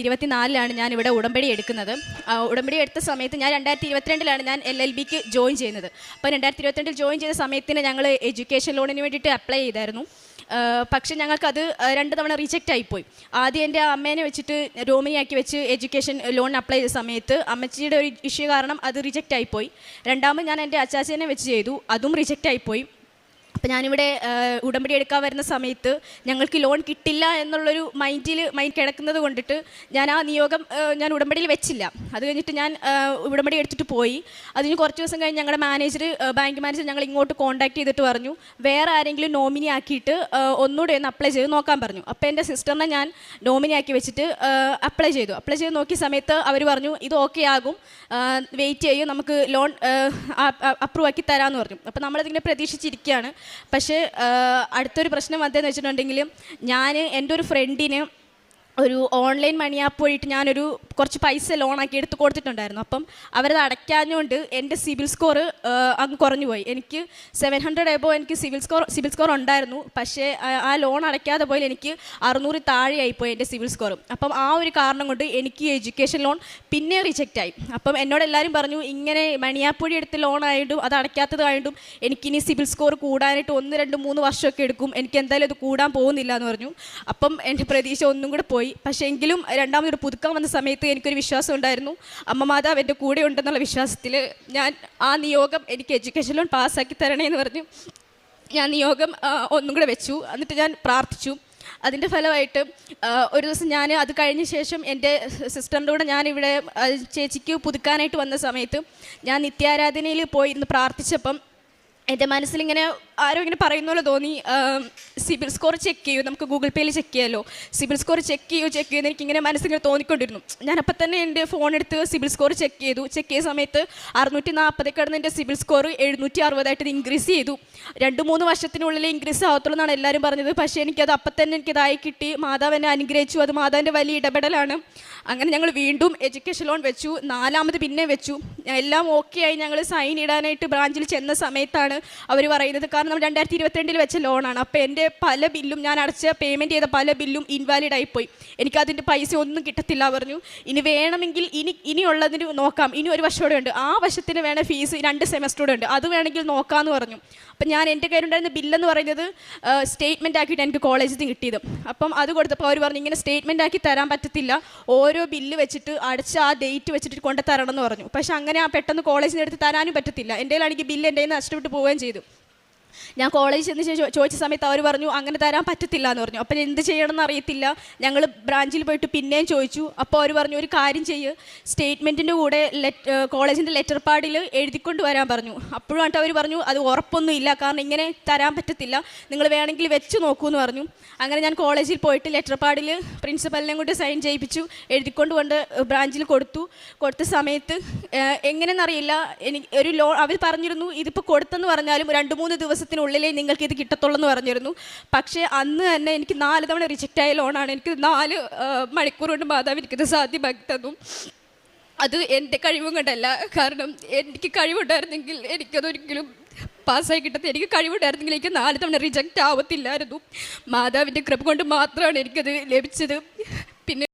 ഇരുപത്തിനാലിലാണ് ഞാൻ ഇവിടെ ഉടമ്പടി എടുക്കുന്നത്. ഉടമ്പടി എടുത്ത സമയത്ത് ഞാൻ രണ്ടായിരത്തി ഇരുപത്തിരണ്ടിലാണ് ഞാൻ എൽ എൽ ബിക്ക് ജോയിൻ ചെയ്യുന്നത്. അപ്പോൾ രണ്ടായിരത്തി ഇരുപത്തിരണ്ടിൽ ജോയിൻ ചെയ്ത സമയത്തിന് ഞങ്ങൾ എഡ്യൂക്കേഷൻ ലോണിന് വേണ്ടിയിട്ട് അപ്ലൈ ചെയ്തായിരുന്നു. പക്ഷേ ഞങ്ങൾക്കത് രണ്ട് തവണ റിജക്റ്റ് ആയിപ്പോയി. ആദ്യം എന്റെ അമ്മേനെ വെച്ചിട്ട് രോമിനിയാക്കി വെച്ച് എഡ്യൂക്കേഷൻ ലോൺ അപ്ലൈ ചെയ്ത സമയത്ത് അമ്മച്ചിയുടെ ഒരു ഇഷ്യൂ കാരണം അത് റിജക്റ്റ് ആയിപ്പോയി. രണ്ടാമത് ഞാൻ എന്റെ അച്ചാച്ചനെ വെച്ച് ചെയ്തു അതും റിജക്റ്റ് ആയിപ്പോയി. അപ്പം ഞാനിവിടെ ഉടമ്പടി എടുക്കാൻ വരുന്ന സമയത്ത് ഞങ്ങൾക്ക് ലോൺ കിട്ടില്ല എന്നുള്ളൊരു മൈൻഡിൽ മൈൻഡ് കിടക്കുന്നത് കൊണ്ടിട്ട് ഞാൻ ആ നിയോഗം ഞാൻ ഉടമ്പടിയിൽ വെച്ചില്ല. അത് കഴിഞ്ഞിട്ട് ഞാൻ ഉടമ്പടി എടുത്തിട്ട് പോയി. അതിന് കുറച്ച് ദിവസം കഴിഞ്ഞ് ഞങ്ങളുടെ മാനേജർ ബാങ്ക് മാനേജർ ഞങ്ങൾ ഇങ്ങോട്ട് കോൺടാക്ട് ചെയ്തിട്ട് പറഞ്ഞു വേറെ ആരെങ്കിലും നോമിനി ആക്കിയിട്ട് ഒന്നുകൂടെ ഒന്ന് അപ്ലൈ ചെയ്ത് നോക്കാൻ പറഞ്ഞു. അപ്പോൾ എന്റെ സിസ്റ്ററിനെ ഞാൻ നോമിനി ആക്കി വെച്ചിട്ട് അപ്ലൈ ചെയ്തു. അപ്ലൈ ചെയ്ത് നോക്കിയ സമയത്ത് അവർ പറഞ്ഞു ഇത് ഓക്കെ ആകും. വെയിറ്റ് ചെയ്യും. നമുക്ക് ലോൺ അപ്രൂവ് ആക്കി തരാമെന്ന് പറഞ്ഞു. അപ്പോൾ നമ്മളതിങ്ങനെ പ്രതീക്ഷിച്ചിരിക്കുകയാണ്. പക്ഷേ അടുത്തൊരു പ്രശ്നം വന്നതെന്ന് വെച്ചിട്ടുണ്ടെങ്കിൽ ഞാൻ എന്റെ ഒരു ഫ്രണ്ടിന് ഒരു ഓൺലൈൻ മണി ആപ്പ് വഴിയിട്ട് ഞാനൊരു കുറച്ച് പൈസ ലോണാക്കി എടുത്ത് കൊടുത്തിട്ടുണ്ടായിരുന്നു. അപ്പം അവരത് അടയ്ക്കാഞ്ഞുകൊണ്ട് എന്റെ സിബിൽ സ്കോർ അങ്ങ് കുറഞ്ഞു പോയി എനിക്ക് സെവൻ ഹൺഡ്രഡ് എബോ എനിക്ക് സിവിൽ സ്കോർ സിവിൽ സ്കോർ ഉണ്ടായിരുന്നു. പക്ഷേ ആ- ലോൺ അടയ്ക്കാതെ പോയി എനിക്ക് അറുന്നൂറ് താഴെയായിപ്പോയി എന്റെ സിവിൽ സ്കോറും അപ്പം ആ ഒരു കാരണം കൊണ്ട് എനിക്ക് എഡ്യൂക്കേഷൻ ലോൺ പിന്നെ റിജക്റ്റ് ആയി. അപ്പം എന്നോട് എല്ലാവരും പറഞ്ഞു ഇങ്ങനെ മണിയാപ്പുഴി എടുത്ത് ലോൺ ആയിട്ടും അത് അടയ്ക്കാത്തതായിട്ടും എനിക്കിനി സിവിൽ സ്കോർ കൂടാനായിട്ട് ഒന്ന് രണ്ട് മൂന്ന് വർഷമൊക്കെ എടുക്കും. എനിക്ക് എന്തായാലും അത് കൂടാൻ പോകുന്നില്ല എന്ന് പറഞ്ഞു. അപ്പം എന്റെ പ്രതീക്ഷ ഒന്നും കൂടെ പോയി. പക്ഷേ എങ്കിലും രണ്ടാമതൊരു പുതുക്കം വന്ന സമയത്ത് എനിക്കൊരു വിശ്വാസം ഉണ്ടായിരുന്നു. അമ്മ മാതാവ് എന്റെ കൂടെ ഉണ്ടെന്നുള്ള വിശ്വാസത്തിൽ ഞാൻ ആ നിയോഗം എനിക്ക് എഡ്യൂക്കേഷൻ ലോൺ പാസ്സാക്കി തരണേ എന്ന് പറഞ്ഞു. ഞാൻ നിയോഗം ഒന്നും കൂടെ വെച്ചു. എന്നിട്ട് ഞാൻ പ്രാർത്ഥിച്ചു. അതിന്റെ ഫലമായിട്ട് ഒരു ദിവസം ഞാൻ അത് കഴിഞ്ഞ ശേഷം എന്റെ സിസ്റ്ററിന്റെ കൂടെ ഞാനിവിടെ ചേച്ചിക്ക് പുതുക്കാനായിട്ട് വന്ന സമയത്ത് ഞാൻ നിത്യാരാധനയിൽ പോയി ഇന്ന് പ്രാർത്ഥിച്ചപ്പം എന്റെ മനസ്സിലിങ്ങനെ ആരോ ഇങ്ങനെ പറയുന്ന പോലെ തോന്നി. സിബിൽ സ്കോർ ചെക്ക് ചെയ്യൂ. നമുക്ക് ഗൂഗിൾ പേയിൽ ചെക്ക് ചെയ്യാമല്ലോ സിബിൽ സ്കോർ ചെക്ക് ചെയ്യൂ ചെക്ക് ചെയ്യുമെന്ന് എനിക്കിങ്ങനെ മനസ്സിങ്ങനെ തോന്നിക്കൊണ്ടിരുന്നു. ഞാനപ്പം തന്നെ എന്റെ ഫോൺ എടുത്ത് സിബിൽ സ്കോർ ചെക്ക് ചെയ്തു. ചെക്ക് ചെയ്ത സമയത്ത് അറുന്നൂറ്റി നാൽപ്പത് കിടന്ന് എന്റെ സിബിൽ സ്കോർ എഴുന്നൂറ്റി അറുപതായിട്ട് ഇൻക്രീസ് ചെയ്തു. രണ്ട് മൂന്ന് വർഷത്തിനുള്ളിൽ ഇൻക്രീസ് ആവത്തുള്ളൂ എന്നാണ് എല്ലാവരും പറഞ്ഞത്. പക്ഷേ എനിക്കത് അപ്പം തന്നെ എനിക്കതായി കിട്ടി. മാതാവ് എന്നെ അനുഗ്രഹിച്ചു. അത് മാതാവിന്റെ വലിയ ഇടപെടലാണ്. അങ്ങനെ ഞങ്ങൾ വീണ്ടും എഡ്യൂക്കേഷൻ ലോൺ വെച്ചു. നാലാമത് പിന്നെ വെച്ചു. എല്ലാം ഓക്കെ ആയി. ഞങ്ങൾ സൈൻ ഇടാനായിട്ട് ബ്രാഞ്ചിൽ ചെന്ന സമയത്താണ് അവർ പറയുന്നത്. കാരണം നമ്മൾ രണ്ടായിരത്തി ഇരുപത്തിരണ്ടിൽ വെച്ച ലോണാണ്. അപ്പോൾ എന്റെ പല ബില്ലും ഞാൻ അടച്ച പേയ്മെന്റ് ചെയ്ത പല ബില്ലും ഇൻവാലിഡ് ആയിപ്പോയി എനിക്കതിന്റെ പൈസ ഒന്നും കിട്ടത്തില്ല പറഞ്ഞു. ഇനി വേണമെങ്കിൽ ഇനി ഇനിയുള്ളതിന് നോക്കാം. ഇനി ഒരു വർഷം കൂടെ ഉണ്ട്. ആ വർഷത്തിന് വേണേൽ ഫീസ് രണ്ട് സെമസ്റ്റർ കൂടെ ഉണ്ട്. അത് വേണമെങ്കിൽ നോക്കാമെന്ന് പറഞ്ഞു. അപ്പം ഞാൻ എന്റെ കയ്യിലുണ്ടായിരുന്ന ബില്ലെന്ന് പറയുന്നത് സ്റ്റേറ്റ്മെന്റ് ആക്കിയിട്ട് എനിക്ക് കോളേജിൽ നിന്ന് കിട്ടിയത്. അപ്പം അത് കൊടുത്തപ്പോൾ അവർ പറഞ്ഞു ഇങ്ങനെ സ്റ്റേറ്റ്മെന്റ് ആക്കി തരാൻ പറ്റത്തില്ല. ഓരോ ബില്ല് വെച്ചിട്ട് അടച്ച ആ ഡേറ്റ് വെച്ചിട്ട് കൊണ്ട് തരണം എന്ന് പറഞ്ഞു. പക്ഷേ അങ്ങനെ ആ പെട്ടെന്ന് കോളേജിൽ നിന്ന് എടുത്ത് തരാനും പറ്റത്തില്ല. എന്റെ കയ്യിലാണെങ്കിൽ ബില്ല് എന്റെ കയ്യിൽ നഷ്ടപ്പെട്ട് പോവുകയും ചെയ്തു. ഞാൻ കോളേജിൽ ചെന്ന് ശേഷം ചോദിച്ച സമയത്ത് അവർ പറഞ്ഞു അങ്ങനെ തരാൻ പറ്റത്തില്ല എന്ന് പറഞ്ഞു. അപ്പം എന്ത് ചെയ്യണമെന്ന് അറിയത്തില്ല. ഞങ്ങൾ ബ്രാഞ്ചിൽ പോയിട്ട് പിന്നെയും ചോദിച്ചു. അപ്പോൾ അവർ പറഞ്ഞു ഒരു കാര്യം ചെയ്യ്. സ്റ്റേറ്റ്മെന്റിന്റെ കൂടെ ലെറ്റ് കോളേജിന്റെ ലെറ്റർ പാഡിൽ എഴുതിക്കൊണ്ട് വരാൻ പറഞ്ഞു. അപ്പോഴായിട്ട് അവർ പറഞ്ഞു അത് ഉറപ്പൊന്നും ഇല്ല. കാരണം ഇങ്ങനെ തരാൻ പറ്റത്തില്ല. നിങ്ങൾ വേണമെങ്കിൽ വെച്ച് നോക്കൂ എന്ന് പറഞ്ഞു. അങ്ങനെ ഞാൻ കോളേജിൽ പോയിട്ട് ലെറ്റർ പാഡിൽ പ്രിൻസിപ്പലിനെ കൊണ്ട് സൈൻ ചെയ്യിപ്പിച്ചു. എഴുതിക്കൊണ്ട് കൊണ്ട് ബ്രാഞ്ചിൽ കൊടുത്തു. കൊടുത്ത സമയത്ത് എങ്ങനെയെന്നറിയില്ല. എനിക്ക് ഒരു ലോ അവർ പറഞ്ഞിരുന്നു ഇതിപ്പോൾ കൊടുത്തെന്ന് പറഞ്ഞാലും രണ്ട് മൂന്ന് ദിവസത്തിനുള്ളിലേ നിങ്ങൾക്ക് ഇത് കിട്ടത്തുള്ളൂ എന്ന് പറഞ്ഞിരുന്നു. പക്ഷേ അന്ന് തന്നെ എനിക്ക് നാല് തവണ റിജക്റ്റ് ആയ ലോണാണ് എനിക്ക് നാല് മണിക്കൂർ കൊണ്ട് മാതാവ് എനിക്കിത് സാധ്യമാക്കി തന്നു അത് എന്റെ കഴിവും കൊണ്ടല്ല. കാരണം എനിക്ക് കഴിവുണ്ടായിരുന്നെങ്കിൽ എനിക്കതൊരിക്കലും പാസ്സായി കിട്ടത്തി എനിക്ക് കഴിവുണ്ടായിരുന്നെങ്കിൽ എനിക്ക് നാല് തവണ റിജക്റ്റ് ആവത്തില്ലായിരുന്നു. മാതാവിന്റെ കൃപ കൊണ്ട് മാത്രമാണ് എനിക്കത് ലഭിച്ചത്. പിന്നെ